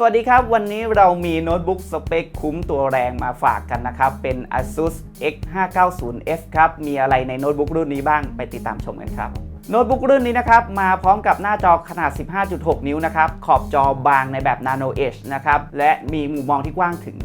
สวัสดีครับ วันนี้เรามีโน้ตบุ๊กสเปคคุ้มตัวแรงมาฝากกันนะครับ เป็น ASUS X590F ครับ มีอะไรในโน้ตบุ๊กรุ่นนี้บ้างไปติดตามชมกันครับโน้ตบุ๊กรุ่นนี้นะครับ มาพร้อมกับหน้าจอขนาด 15.6 นิ้วนะครับ ขอบจอบางในแบบ Nano Edge นะครับ และมีมุมมองที่กว้างถึง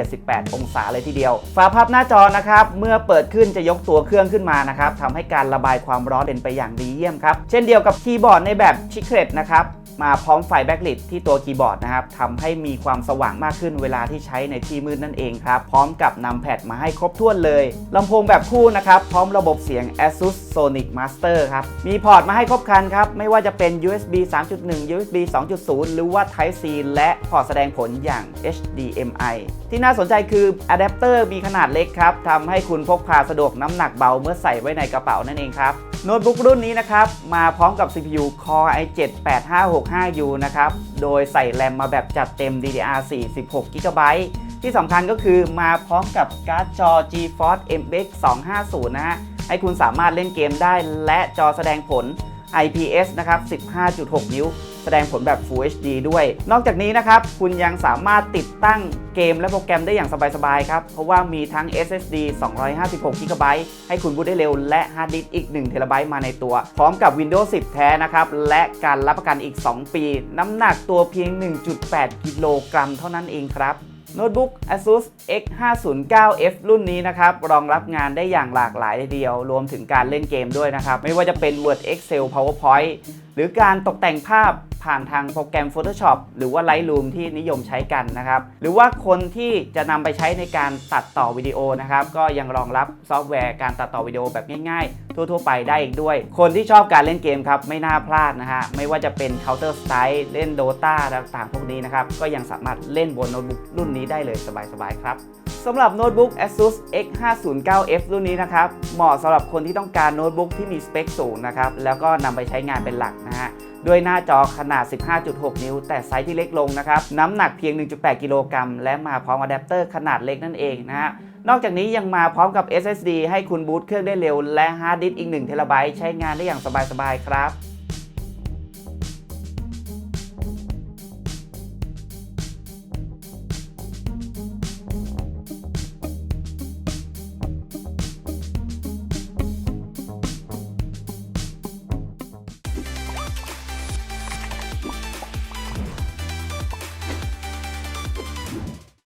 178 องศาเลยทีเดียว ฝาพับหน้าจอนะครับ เมื่อเปิดขึ้นจะยกตัวเครื่องขึ้นมานะครับทำให้การระบายความร้อนเป็นไปอย่างดีเยี่ยมครับ เช่นเดียวกับคีย์บอร์ดในแบบ Secret นะครับ มาพร้อมไฟแบ็กลิทที่ตัวคีย์บอร์ดนะครับทำให้มีความสว่างมากขึ้นเวลาที่ใช้ในที่มืดนั่นเองครับ พร้อมกับนำแพดมาให้ครบถ้วนเลยลำโพงแบบคู่นะครับ พร้อมระบบเสียง ASUS Sonic Master ครับ มีพอร์ตมาให้ครบครันครับ ไม่ว่าจะเป็น USB 3.1 USB 2.0 หรือว่า Type C และพอร์ตแสดงผลอย่าง HDMI ที่น่าสนใจคืออะแดปเตอร์มีขนาดเล็กครับทำให้คุณพกพาสะดวกน้ำหนักเบาเมื่อใส่ไว้ในกระเป๋านั่นเองครับโน้ตบุ๊กรุ่นนี้นะครับมาพร้อมกับ CPU Core i7 8565U นะครับ โดยใส่แรมมาแบบจัดเต็ม DDR4 16 GB ที่สำคัญก็คือมาพร้อมกับการ์ดจอ GeForce MX 250 นะฮะ ให้คุณสามารถเล่นเกมได้และจอแสดงผล IPS นะครับ 15.6 นิ้ว แสดงผลแบบ Full HD ด้วย นอกจากนี้นะครับ คุณยังสามารถติดตั้งเกมและโปรแกรมได้อย่างสบายๆครับ เพราะว่ามีทั้ง SSD 256 GB ให้คุณบูตได้เร็ว และฮาร์ดดิสก์อีก1 t b มาในตัว พร้อมกับ Windows 10 แท้นะครับ และการรับประกันอีก 2 ปี น้ำหนักตัวเพียง 1.8 กิโลกรัมเท่านั้นเองครับโน้ตบุ๊ก ASUS X509F รุ่นนี้นะครับ รองรับงานได้อย่างหลากหลายทีเดียว รวมถึงการเล่นเกมด้วยนะครับ ไม่ว่าจะเป็น Word Excel PowerPoint หรือการตกแต่งภาพ ผ่านทางโปรแกรม Photoshop หรือว่า Lightroom ที่นิยมใช้กันนะครับ หรือว่าคนที่จะนำไปใช้ในการตัดต่อวิดีโอนะครับ ก็ยังรองรับซอฟต์แวร์การตัดต่อวิดีโอแบบง่ายๆ ทั่วๆ ไปได้อีกด้วย คนที่ชอบการเล่นเกมครับ ไม่น่าพลาดนะฮะ ไม่ว่าจะเป็น Counter Strike เล่น Dota ต่างๆ พวกนี้นะครับ ก็ยังสามารถเล่นบนโน้ตบุ๊กรุ่นนี้ได้เลยสบายๆ ครับสำหรับโน้ตบุ๊ก ASUS X509F รุ่นนี้นะครับ เหมาะสำหรับคนที่ต้องการโน้ตบุ๊กที่มีสเปคสูงนะครับ แล้วก็นำไปใช้งานเป็นหลักนะฮะ ด้วยหน้าจอขนาด 15.6 นิ้ว แต่ไซส์ที่เล็กลงนะครับ น้ำหนักเพียง 1.8 กิโลกรัม และมาพร้อมอะแดปเตอร์ขนาดเล็กนั่นเองนะฮะนอกจากนี้ยังมาพร้อมกับ SSD ให้คุณบูตเครื่องได้เร็ว และฮาร์ดดิสก์อีก1เทราไบต์ใช้งานได้อย่างสบายๆครับ